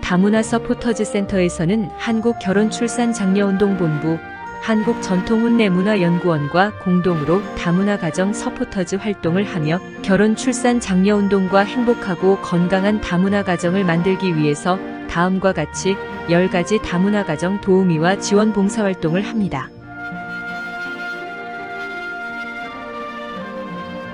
다문화 서포터즈 센터에서는 한국 결혼 출산 장려 운동 본부, 한국 전통훈내문화연구원과 공동으로 다문화 가정 서포터즈 활동을 하며 결혼 출산 장려 운동과 행복하고 건강한 다문화 가정을 만들기 위해서 다음과 같이 10가지 다문화 가정 도우미와 지원 봉사 활동을 합니다.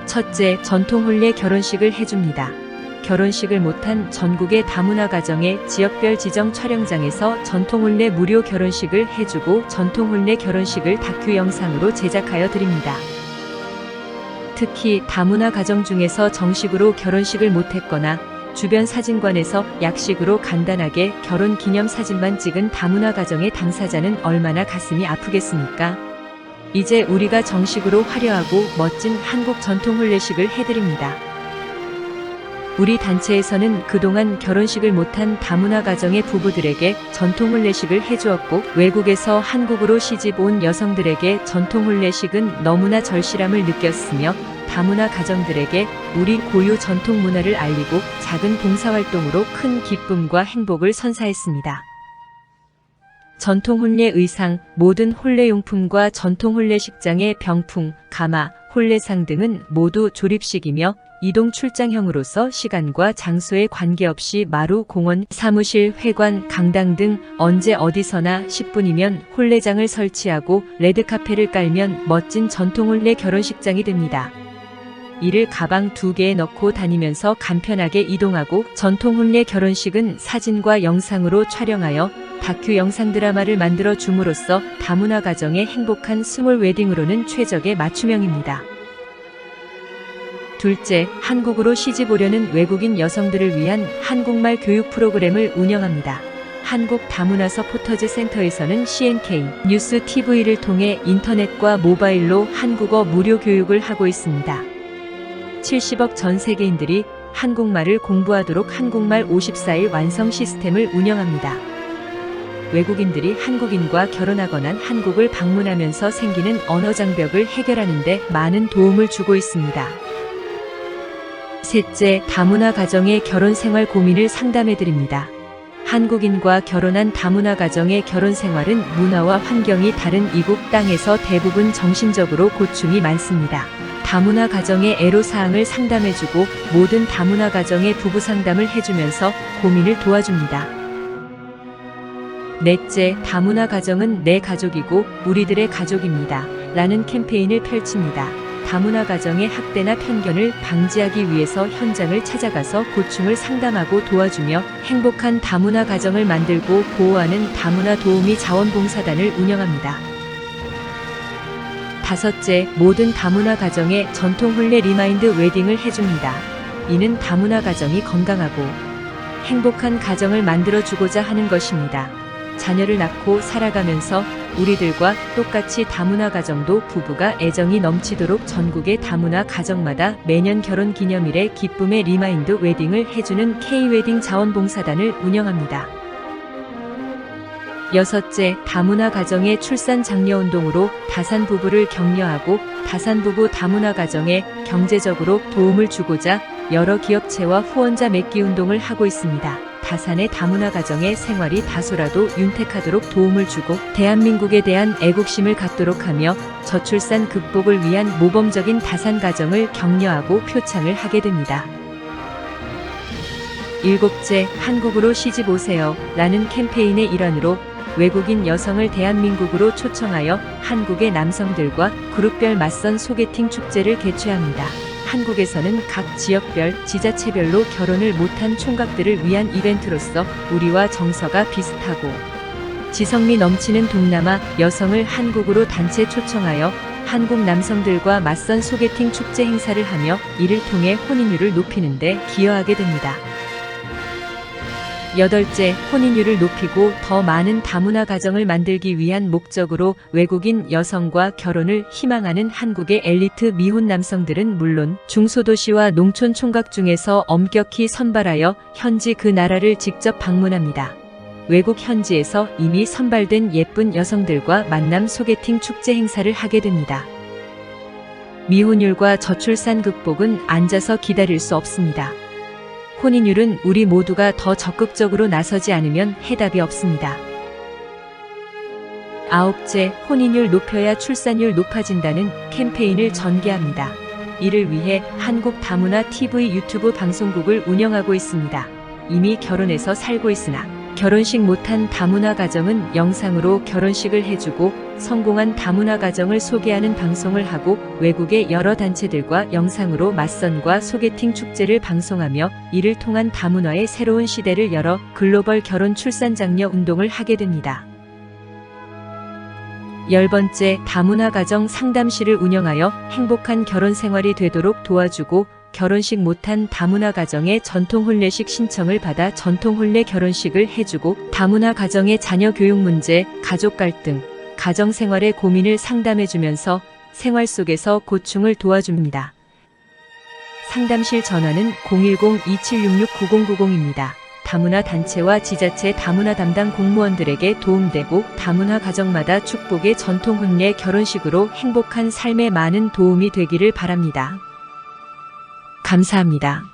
첫째, 전통혼례 결혼식을 해줍니다. 결혼식을 못한 전국의 다문화 가정의 지역별 지정 촬영장에서 전통혼례 무료 결혼식을 해주고 전통혼례 결혼식을 다큐 영상으로 제작하여 드립니다. 특히 다문화 가정 중에서 정식으로 결혼식을 못했거나 주변 사진관에서 약식으로 간단하게 결혼 기념 사진만 찍은 다문화 가정의 당사자는 얼마나 가슴이 아프겠습니까? 이제 우리가 정식으로 화려하고 멋진 한국 전통 혼례식을 해드립니다. 우리 단체에서는 그동안 결혼식을 못한 다문화 가정의 부부들에게 전통 혼례식을 해주었고 외국에서 한국으로 시집 온 여성들에게 전통 혼례식은 너무나 절실함을 느꼈으며 다문화 가정들에게 우리 고유 전통 문화를 알리고 작은 봉사활동으로 큰 기쁨과 행복을 선사했습니다. 전통 혼례 의상, 모든 혼례 용품과 전통 혼례 식장의 병풍, 가마, 혼례상 등은 모두 조립식이며 이동 출장형으로서 시간과 장소에 관계없이 마루, 공원, 사무실, 회관, 강당 등 언제 어디서나 10분이면 혼례장을 설치하고 레드카페를 깔면 멋진 전통 혼례 결혼식장이 됩니다. 이를 가방 두 개에 넣고 다니면서 간편하게 이동하고 전통 혼례 결혼식은 사진과 영상으로 촬영하여 다큐 영상 드라마를 만들어 줌으로써 다문화 가정의 행복한 스몰 웨딩으로는 최적의 맞춤형입니다. 둘째, 한국으로 시집 오려는 외국인 여성들을 위한 한국말 교육 프로그램을 운영합니다. 한국 다문화 서 포터즈 센터에서는 CNK 뉴스 TV를 통해 인터넷과 모바일로 한국어 무료 교육을 하고 있습니다. 70억 전 세계인들이 한국말을 공부하도록 한국말 54일 완성 시스템을 운영합니다. 외국인들이 한국인과 결혼하거나 한국을 방문하면서 생기는 언어 장벽을 해결하는데 많은 도움을 주고 있습니다. 셋째, 다문화 가정의 결혼 생활 고민을 상담해 드립니다. 한국인과 결혼한 다문화 가정의 결혼 생활은 문화와 환경이 다른 이국 땅에서 대부분 정신적으로 고충이 많습니다. 다문화 가정의 애로사항을 상담해주고 모든 다문화 가정의 부부 상담을 해주면서 고민을 도와줍니다. 넷째, 다문화 가정은 내 가족이고 우리들의 가족입니다. 라는 캠페인을 펼칩니다. 다문화 가정의 학대나 편견을 방지하기 위해서 현장을 찾아가서 고충을 상담하고 도와주며 행복한 다문화 가정을 만들고 보호하는 다문화 도우미 자원봉사단을 운영합니다. 다섯째, 모든 다문화 가정에 전통 혼례 리마인드 웨딩을 해줍니다. 이는 다문화 가정이 건강하고 행복한 가정을 만들어주고자 하는 것입니다. 자녀를 낳고 살아가면서 우리들과 똑같이 다문화 가정도 부부가 애정이 넘치도록 전국의 다문화 가정마다 매년 결혼 기념일에 기쁨의 리마인드 웨딩을 해주는 K-웨딩 자원봉사단을 운영합니다. 여섯째, 다문화 가정의 출산 장려 운동으로 다산 부부를 격려하고 다산 부부 다문화 가정에 경제적으로 도움을 주고자 여러 기업체와 후원자 맺기 운동을 하고 있습니다. 다산의 다문화 가정의 생활이 다소라도 윤택하도록 도움을 주고 대한민국에 대한 애국심을 갖도록 하며 저출산 극복을 위한 모범적인 다산 가정을 격려하고 표창을 하게 됩니다. 일곱째, 한국으로 시집 오세요. 라는 캠페인의 일환으로 외국인 여성을 대한민국으로 초청하여 한국의 남성들과 그룹별 맞선 소개팅 축제를 개최합니다. 한국에서는 각 지역별, 지자체별로 결혼을 못한 총각들을 위한 이벤트로서 우리와 정서가 비슷하고 지성미 넘치는 동남아 여성을 한국으로 단체 초청하여 한국 남성들과 맞선 소개팅 축제 행사를 하며 이를 통해 혼인율을 높이는 데 기여하게 됩니다. 여덟째, 혼인율을 높이고 더 많은 다문화 가정을 만들기 위한 목적으로 외국인 여성과 결혼을 희망하는 한국의 엘리트 미혼 남성들은 물론 중소도시와 농촌 총각 중에서 엄격히 선발하여 현지 그 나라를 직접 방문합니다. 외국 현지에서 이미 선발된 예쁜 여성들과 만남 소개팅 축제 행사를 하게 됩니다. 미혼율과 저출산 극복은 앉아서 기다릴 수 없습니다. 혼인율은 우리 모두가 더 적극적으로 나서지 않으면 해답이 없습니다. 아홉째, 혼인율 높여야 출산율 높아진다는 캠페인을 전개합니다. 이를 위해 한국 다문화 TV 유튜브 방송국을 운영하고 있습니다. 이미 결혼해서 살고 있으나 결혼식 못한 다문화 가정은 영상으로 결혼식을 해주고 성공한 다문화 가정을 소개하는 방송을 하고 외국의 여러 단체들과 영상으로 맞선과 소개팅 축제를 방송하며 이를 통한 다문화의 새로운 시대를 열어 글로벌 결혼 출산 장려 운동을 하게 됩니다. 열 번째, 다문화 가정 상담실을 운영하여 행복한 결혼 생활이 되도록 도와주고 결혼식 못한 다문화 가정의 전통 혼례식 신청을 받아 전통 혼례 결혼식을 해주고 다문화 가정의 자녀 교육 문제, 가족 갈등, 가정 생활의 고민을 상담해주면서 생활 속에서 고충을 도와줍니다. 상담실 전화는 010-2766-9090입니다. 다문화 단체와 지자체 다문화 담당 공무원들에게 도움되고 다문화 가정마다 축복의 전통 혼례 결혼식으로 행복한 삶에 많은 도움이 되기를 바랍니다. 감사합니다.